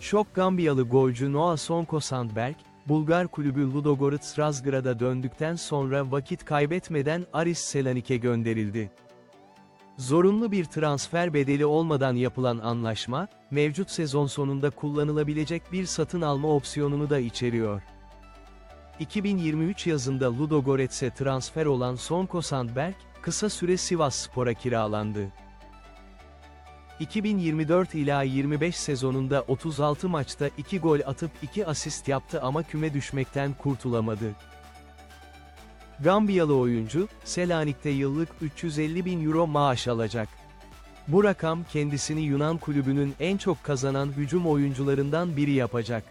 Şok Gambiyalı golcü Noah Sonko Sandberg, Bulgar kulübü Ludogorets Razgrad'a döndükten sonra vakit kaybetmeden Aris Selanik'e gönderildi. Zorunlu bir transfer bedeli olmadan yapılan anlaşma, mevcut sezon sonunda kullanılabilecek bir satın alma opsiyonunu da içeriyor. 2023 yazında Ludogorets'e transfer olan Sonko Sandberg, kısa süre Sivas Spor'a kiralandı. 2024 ila 25 sezonunda 36 maçta 2 gol atıp 2 asist yaptı ama küme düşmekten kurtulamadı. Gambiyalı oyuncu, Selanik'te yıllık 350 bin euro maaş alacak. Bu rakam kendisini Yunan kulübünün en çok kazanan hücum oyuncularından biri yapacak.